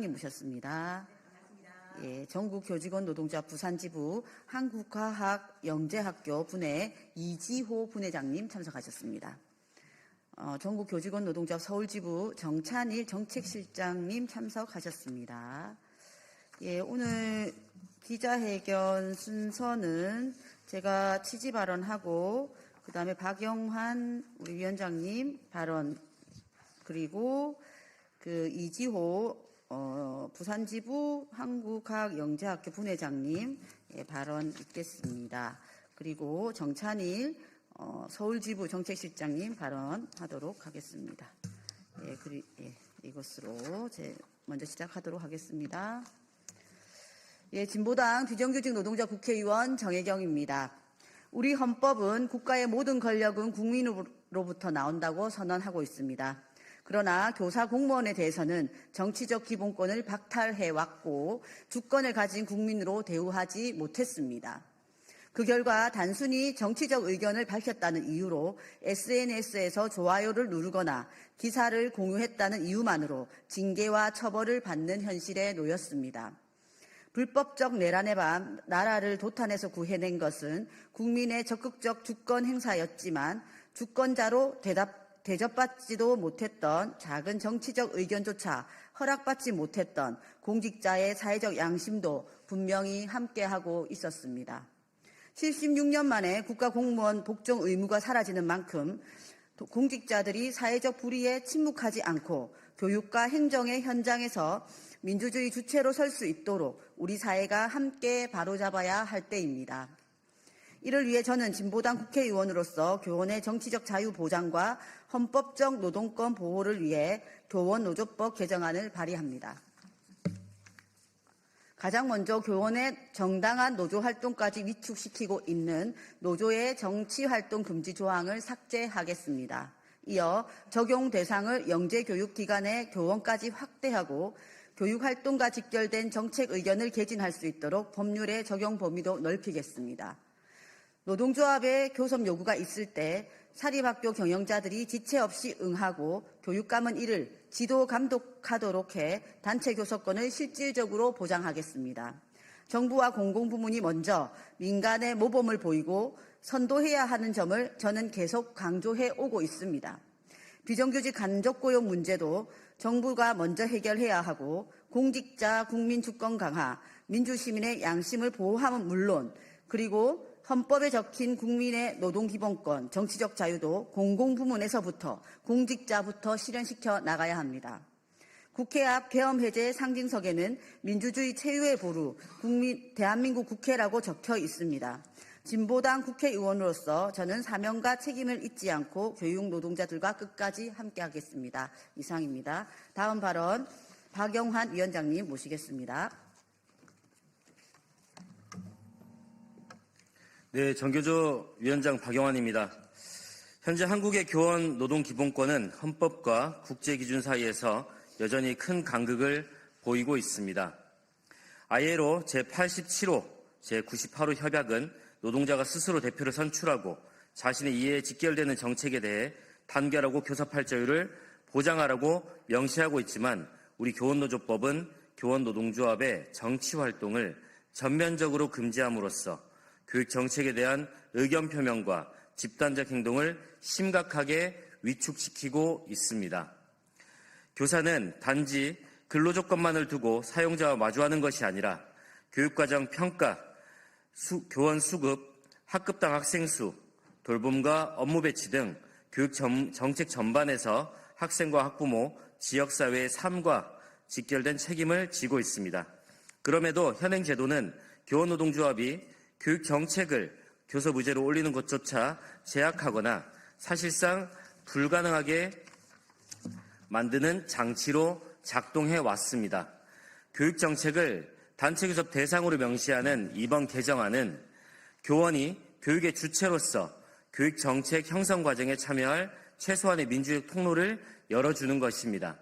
님 모셨습니다. 예, 전국 교직원 노동자 부산지부 한국과학영재학교 분회 이지호 분회장님 참석하셨습니다. 어, 전국 교직원 노동자 서울지부 정찬일 정책실장님 참석하셨습니다. 예, 오늘 기자회견 순서는 제가 취지 발언하고 그 다음에 박영환 우리 위원장님 발언 그리고 그 이지호 어, 부산지부 한국과학영재학교 분회장님 예, 발언 있겠습니다. 그리고 정찬일 어, 서울지부 정책실장님 발언하도록 하겠습니다. 예, 그리, 예, 이것으로 제 먼저 시작하도록 하겠습니다. 예, 진보당 비정규직 노동자 국회의원 정혜경입니다. 우리 헌법은 국가의 모든 권력은 국민으로부터 나온다고 선언하고 있습니다. 그러나 교사 공무원에 대해서는 정치적 기본권을 박탈해 왔고 주권을 가진 국민으로 대우하지 못했습니다. 그 결과 단순히 정치적 의견을 밝혔다는 이유로 SNS에서 좋아요를 누르거나 기사를 공유했다는 이유만으로 징계와 처벌을 받는 현실에 놓였습니다. 불법적 내란의 밤 나라를 도탄에서 구해낸 것은 국민의 적극적 주권 행사였지만 주권자로 대답 대접받지도 못했던 작은 정치적 의견조차 허락받지 못했던 공직자의 사회적 양심도 분명히 함께하고 있었습니다. 76년 만에 국가 공무원 복종 의무가 사라지는 만큼 공직자들이 사회적 불의에 침묵하지 않고 교육과 행정의 현장에서 민주주의 주체로 설 수 있도록 우리 사회가 함께 바로잡아야 할 때입니다. 이를 위해 저는 진보당 국회의원으로서 교원의 정치적 자유 보장과 헌법적 노동권 보호를 위해 교원 노조법 개정안을 발의합니다. 가장 먼저 교원의 정당한 노조 활동까지 위축시키고 있는 노조의 정치 활동 금지 조항을 삭제하겠습니다. 이어 적용 대상을 영재교육기관의 교원까지 확대하고 교육활동과 직결된 정책 의견을 개진할 수 있도록 법률의 적용 범위도 넓히겠습니다. 노동조합의 교섭 요구가 있을 때 사립학교 경영자들이 지체 없이 응하고 교육감은 이를 지도 감독하도록 해 단체 교섭권을 실질적으로 보장하겠습니다. 정부와 공공부문이 먼저 민간의 모범을 보이고 선도해야 하는 점을 저는 계속 강조해 오고 있습니다. 비정규직 간접고용 문제도 정부가 먼저 해결해야 하고 공직자 국민 주권 강화, 민주시민의 양심을 보호함은 물론 그리고 헌법에 적힌 국민의 노동기본권, 정치적 자유도 공공부문에서부터 공직자부터 실현시켜 나가야 합니다. 국회 앞 계엄 해제 상징석에는 민주주의 최후의 보루, 국민, 대한민국 국회라고 적혀 있습니다. 진보당 국회의원으로서 저는 사명과 책임을 잊지 않고 교육 노동자들과 끝까지 함께하겠습니다. 이상입니다. 다음 발언 박영환 위원장님 모시겠습니다. 네, 정교조 위원장 박영환입니다. 현재 한국의 교원 노동 기본권은 헌법과 국제 기준 사이에서 여전히 큰 간극을 보이고 있습니다. ILO 제87호, 제98호 협약은 노동자가 스스로 대표를 선출하고 자신의 이해에 직결되는 정책에 대해 단결하고 교섭할 자유를 보장하라고 명시하고 있지만 우리 교원노조법은 교원노동조합의 정치 활동을 전면적으로 금지함으로써 교육 정책에 대한 의견 표명과 집단적 행동을 심각하게 위축시키고 있습니다. 교사는 단지 근로 조건만을 두고 사용자와 마주하는 것이 아니라 교육과정 평가, 수, 교원 수급, 학급당 학생 수, 돌봄과 업무 배치 등 교육 정, 정책 전반에서 학생과 학부모, 지역사회의 삶과 직결된 책임을 지고 있습니다. 그럼에도 현행 제도는 교원노동조합이 교육 정책을 교섭 의제로 올리는 것조차 제약하거나 사실상 불가능하게 만드는 장치로 작동해 왔습니다. 교육 정책을 단체 교섭 대상으로 명시하는 이번 개정안은 교원이 교육의 주체로서 교육 정책 형성 과정에 참여할 최소한의 민주적 통로를 열어주는 것입니다.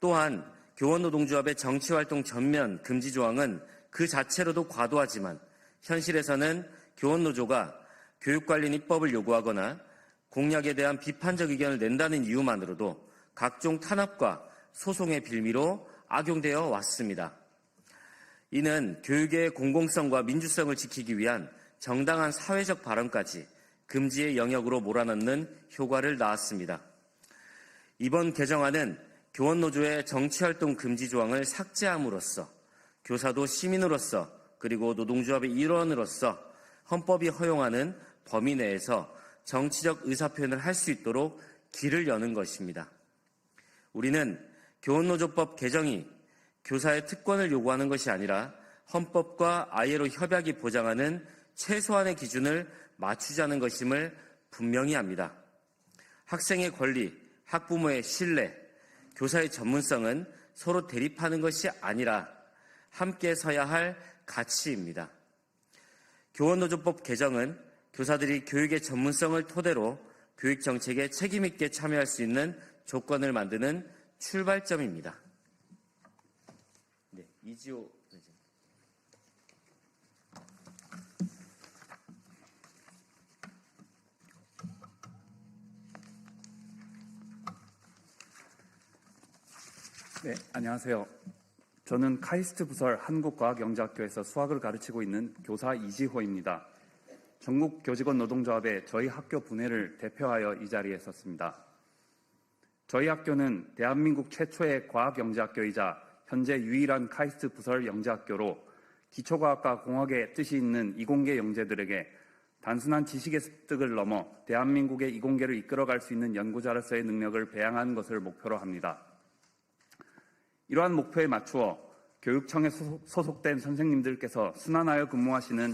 또한 교원 노동조합의 정치활동 전면 금지 조항은 그 자체로도 과도하지만 현실에서는 교원노조가 교육관련 입법을 요구하거나 공약에 대한 비판적 의견을 낸다는 이유만으로도 각종 탄압과 소송의 빌미로 악용되어 왔습니다. 이는 교육의 공공성과 민주성을 지키기 위한 정당한 사회적 발언까지 금지의 영역으로 몰아넣는 효과를 낳았습니다. 이번 개정안은 교원노조의 정치활동 금지 조항을 삭제함으로써 교사도 시민으로서 그리고 노동조합의 일원으로서 헌법이 허용하는 범위 내에서 정치적 의사표현을 할 수 있도록 길을 여는 것입니다. 우리는 교원노조법 개정이 교사의 특권을 요구하는 것이 아니라 헌법과 ILO 협약이 보장하는 최소한의 기준을 맞추자는 것임을 분명히 합니다. 학생의 권리, 학부모의 신뢰, 교사의 전문성은 서로 대립하는 것이 아니라 함께 서야 할 가치입니다. 교원노조법 개정은 교사들이 교육의 전문성을 토대로 교육 정책에 책임있게 참여할 수 있는 조건을 만드는 출발점입니다. 네, 이지호. 네, 안녕하세요. 저는 카이스트 부설 한국과학영재학교에서 수학을 가르치고 있는 교사 이지호입니다. 전국 교직원 노동조합의 저희 학교 분회를 대표하여 이 자리에 섰습니다. 저희 학교는 대한민국 최초의 과학영재학교이자 현재 유일한 카이스트 부설 영재학교로 기초과학과 공학의 뜻이 있는 이공계 영재들에게 단순한 지식의 습득을 넘어 대한민국의 이공계를 이끌어갈 수 있는 연구자로서의 능력을 배양하는 것을 목표로 합니다. 이러한 목표에 맞추어 교육청에 소속- 소속 된 선생님들께서 순환하여 근무하시는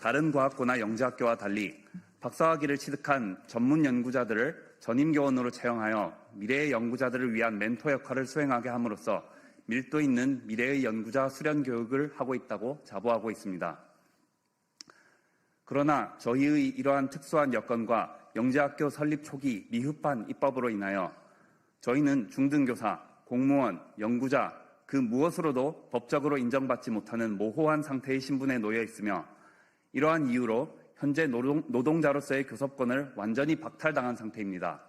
다른 과학고나 영재학교와 달리 박사학위를 취득한 전문 연구자들을 전임 교원으로 채용하여 미래의 연구자들을 위한 멘토 역할을 수행하게 함으로써 밀도 있는 미래의 연구자 수련 교육을 하고 있다고 자부하고 있습니다. 그러나 저희의 이러한 특수한 여건과 영재학교 설립 초기 미흡한 입법으로 인하여 저희는 중등교사, 공무원, 연구자 그 무엇으로도 법적으로 인정받지 못하는 모호한 상태의 신분에 놓여 있으며 이러한 이유로 현재 노동, 노동자로서의 교섭권을 완전히 박탈당한 상태입니다.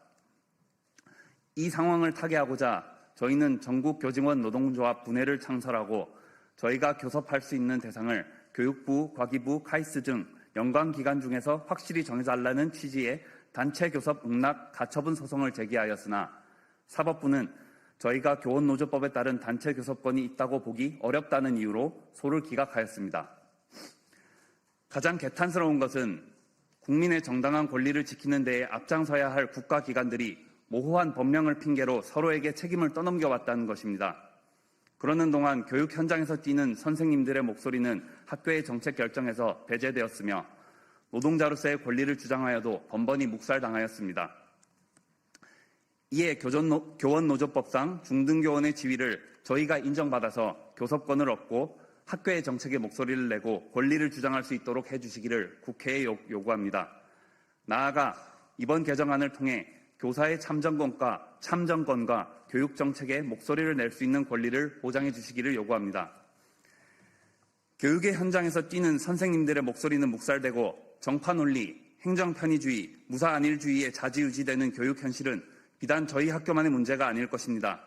이 상황을 타개하고자 저희는 전국 교직원 노동조합 분회를 창설하고 저희가 교섭할 수 있는 대상을 교육부, 과기부, 카이스 등 연관 기관 중에서 확실히 정해달라는 취지의 단체 교섭 응낙 가처분 소송을 제기하였으나 사법부는 저희가 교원노조법에 따른 단체 교섭권이 있다고 보기 어렵다는 이유로 소를 기각하였습니다. 가장 개탄스러운 것은 국민의 정당한 권리를 지키는 데에 앞장서야 할 국가기관들이 모호한 법령을 핑계로 서로에게 책임을 떠넘겨 왔다는 것입니다. 그러는 동안 교육 현장에서 뛰는 선생님들의 목소리는 학교의 정책 결정에서 배제되었으며 노동자로서의 권리를 주장하여도 번번이 묵살당하였습니다. 이에 교전, 교원 노조법상 중등교원의 지위를 저희가 인정받아서 교섭권을 얻고 학교의 정책에 목소리를 내고 권리를 주장할 수 있도록 해주시기를 국회에 요- 요구합니다. 나아가 이번 개정안을 통해 교사의 참정권과 참정권과 교육 정책에 목소리를 낼 수 있는 권리를 보장해 주시기를 요구합니다. 교육의 현장에서 뛰는 선생님들의 목소리는 묵살되고 정파 논리, 행정 편의주의, 무사 안일주의에 좌지우지되는 교육 현실은 비단 저희 학교만의 문제가 아닐 것입니다.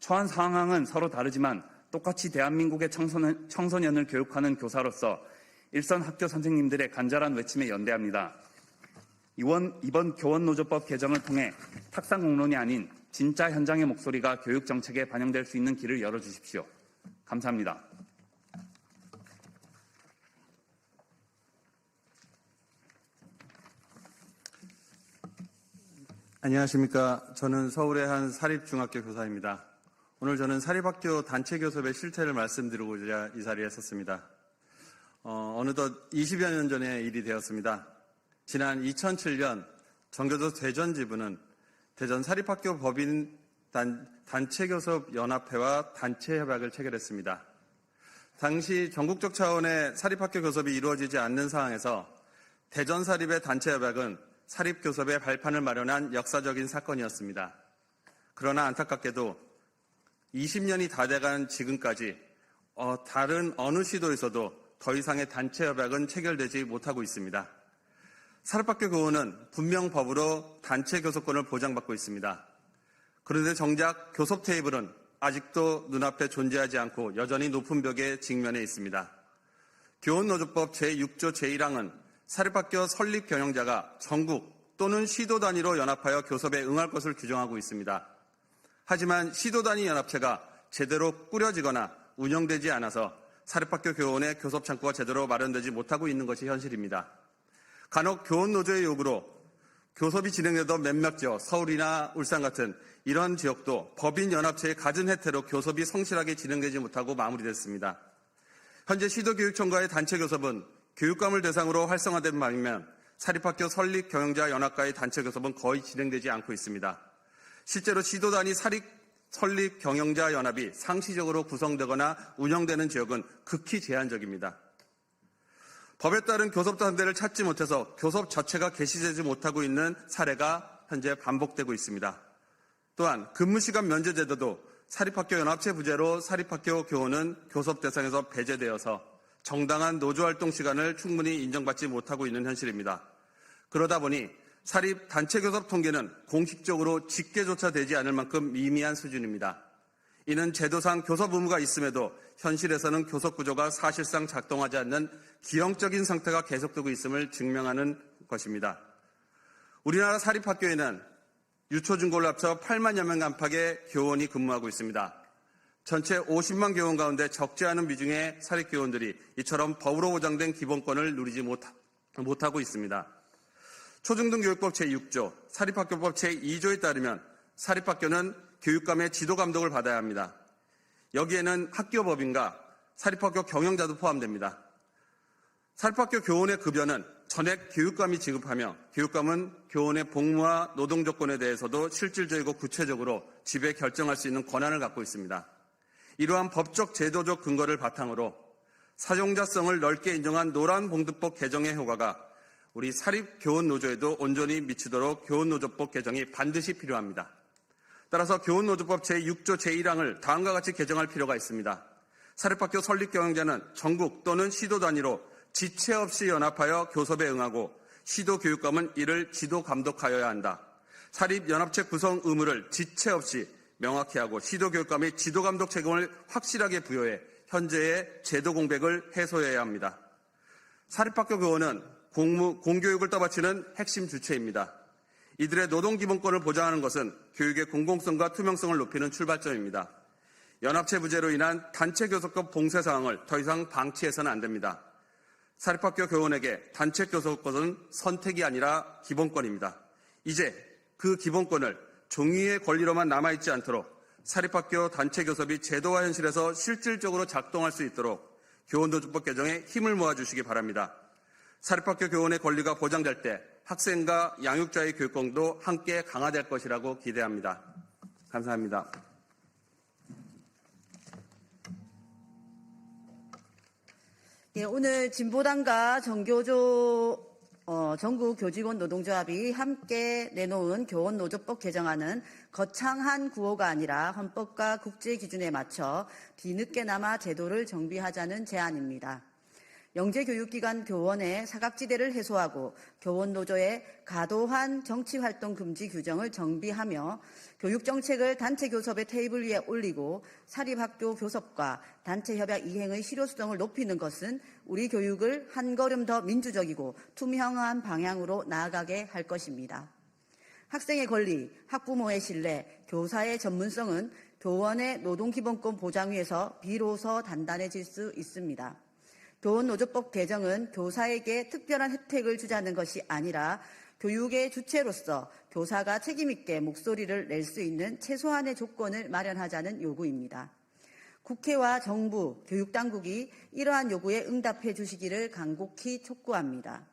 처한 상황은 서로 다르지만 똑같이 대한민국의 청소년, 청소년을 교육하는 교사로서 일선 학교 선생님들의 간절한 외침에 연대합니다. 이번, 이번 교원노조법 개정을 통해 탁상 공론이 아닌 진짜 현장의 목소리가 교육 정책에 반영될 수 있는 길을 열어주십시오. 감사합니다. 안녕하십니까. 저는 서울의 한 사립중학교 교사입니다. 오늘 저는 사립학교 단체 교섭의 실태를 말씀드리고자 이 자리에 섰습니다. 어, 느덧 20여 년 전의 일이 되었습니다. 지난 2007년 정교조 대전 지부는 대전 사립학교 법인 단, 단체교섭 연합회와 단체 협약을 체결했습니다. 당시 전국적 차원의 사립학교 교섭이 이루어지지 않는 상황에서 대전 사립의 단체 협약은 사립교섭의 발판을 마련한 역사적인 사건이었습니다. 그러나 안타깝게도 20년이 다 돼간 지금까지 어, 다른 어느 시도에서도 더 이상의 단체 협약은 체결되지 못하고 있습니다. 사립학교 교원은 분명 법으로 단체 교섭권을 보장받고 있습니다. 그런데 정작 교섭 테이블은 아직도 눈앞에 존재하지 않고 여전히 높은 벽에 직면해 있습니다. 교원노조법 제6조 제1항은 사립학교 설립 경영자가 전국 또는 시도 단위로 연합하여 교섭에 응할 것을 규정하고 있습니다. 하지만 시도 단위 연합체가 제대로 꾸려지거나 운영되지 않아서 사립학교 교원의 교섭 창구가 제대로 마련되지 못하고 있는 것이 현실입니다. 간혹 교원 노조의 요구로 교섭이 진행되던 몇몇 지역, 서울이나 울산 같은 이런 지역도 법인 연합체의 갖은 혜태로 교섭이 성실하게 진행되지 못하고 마무리됐습니다. 현재 시도교육청과의 단체 교섭은 교육감을 대상으로 활성화된 반면 사립학교 설립 경영자 연합과의 단체 교섭은 거의 진행되지 않고 있습니다. 실제로 시도 단위 사립 설립 경영자 연합이 상시적으로 구성되거나 운영되는 지역은 극히 제한적입니다. 법에 따른 교섭 단대를 찾지 못해서 교섭 자체가 개시되지 못하고 있는 사례가 현재 반복되고 있습니다. 또한 근무 시간 면제 제도도 사립학교 연합체 부재로 사립학교 교원은 교섭 대상에서 배제되어서 정당한 노조 활동 시간을 충분히 인정받지 못하고 있는 현실입니다. 그러다 보니 사립 단체 교섭 통계는 공식적으로 집계조차 되지 않을 만큼 미미한 수준입니다. 이는 제도상 교섭 의무가 있음에도 현실에서는 교섭 구조가 사실상 작동하지 않는 기형적인 상태가 계속되고 있음을 증명하는 것입니다. 우리나라 사립학교에는 유초중고를 합쳐 8만여 명 안팎의 교원이 근무하고 있습니다. 전체 50만 교원 가운데 적지 않은 비중의 사립교원들이 이처럼 법으로 보장된 기본권을 누리지 못하, 못하 고 있습니다. 초중등교육법 제6조, 사립학교법 제2조에 따르면 사립학교는 교육감의 지도 감독을 받아야 합니다. 여기에는 학교법인과 사립학교 경영자도 포함됩니다. 사립학교 교원의 급여는 전액 교육감이 지급하며 교육감은 교원의 복무와 노동 조건에 대해서도 실질적이고 구체적으로 지배 결정할 수 있는 권한을 갖고 있습니다. 이러한 법적 제도적 근거를 바탕으로 사용자성을 넓게 인정한 노란봉투법 개정의 효과가 우리 사립교원 노조에도 온전히 미치도록 교원노조법 개정이 반드시 필요합니다. 따라서 교원노조법 제6조 제1항을 다음과 같이 개정할 필요가 있습니다. 사립학교 설립 경영자는 전국 또는 시도 단위로 지체 없이 연합하여 교섭에 응하고 시도 교육감은 이를 지도 감독하여야 한다. 사립 연합체 구성 의무를 지체 없이 명확히 하고 시도 교육감의 지도 감독 책임을 확실하게 부여해 현재의 제도 공백을 해소해야 합니다. 사립학교 교원은 공무, 공교육을 떠받치는 핵심 주체입니다. 이들의 노동 기본권을 보장하는 것은 교육의 공공성과 투명성을 높이는 출발점입니다. 연합체 부재로 인한 단체 교섭법 봉쇄 사항을 더 이상 방치해서는 안 됩니다. 사립학교 교원에게 단체 교섭권은 선택이 아니라 기본권입니다. 이제 그 기본권을 종이의 권리로만 남아있지 않도록 사립학교 단체 교섭이 제도와 현실에서 실질적으로 작동할 수 있도록 교원노조법 개정에 힘을 모아주시기 바랍니다. 사립학교 교원의 권리가 보장될 때 학생과 양육자의 교육권도 함께 강화될 것이라고 기대합니다. 감사합니다. 예, 오늘 진보당과 정교조 어, 전국 교직원 노동조합이 함께 내놓은 교원노조법 개정안은 거창한 구호가 아니라 헌법과 국제 기준에 맞춰 뒤늦게나마 제도를 정비하자는 제안입니다. 영재교육기관 교원의 사각지대를 해소하고 교원노조의 과도한 정치활동 금지 규정을 정비하며 교육정책을 단체교섭의 테이블 위에 올리고 사립학교 교섭과 단체협약 이행의 실효성을 높이는 것은 우리 교육을 한 걸음 더 민주적이고 투명한 방향으로 나아가게 할 것입니다. 학생의 권리, 학부모의 신뢰, 교사의 전문성은 교원의 노동기본권 보장 위에서 비로소 단단해질 수 있습니다. 교원노조법 개정은 교사에게 특별한 혜택을 주자는 것이 아니라 교육의 주체로서 교사가 책임있게 목소리를 낼 수 있는 최소한의 조건을 마련하자는 요구입니다. 국회와 정부, 교육당국이 이러한 요구에 응답해 주시기를 간곡히 촉구합니다.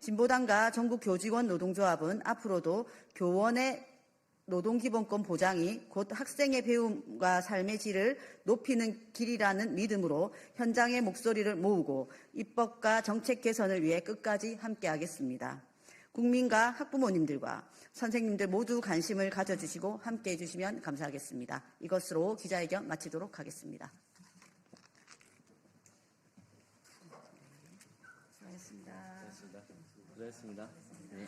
진보당과 전국 교직원 노동조합은 앞으로도 교원의 노동기본권 보장이 곧 학생의 배움과 삶의 질을 높이는 길이라는 믿음으로 현장의 목소리를 모으고 입법과 정책 개선을 위해 끝까지 함께하겠습니다. 국민과 학부모님들과 선생님들 모두 관심을 가져주시고 함께해 주시면 감사하겠습니다. 이것으로 기자회견 마치도록 하겠습니다. 수고하셨습니다. 고맙습니다. 고생했습니다. 네.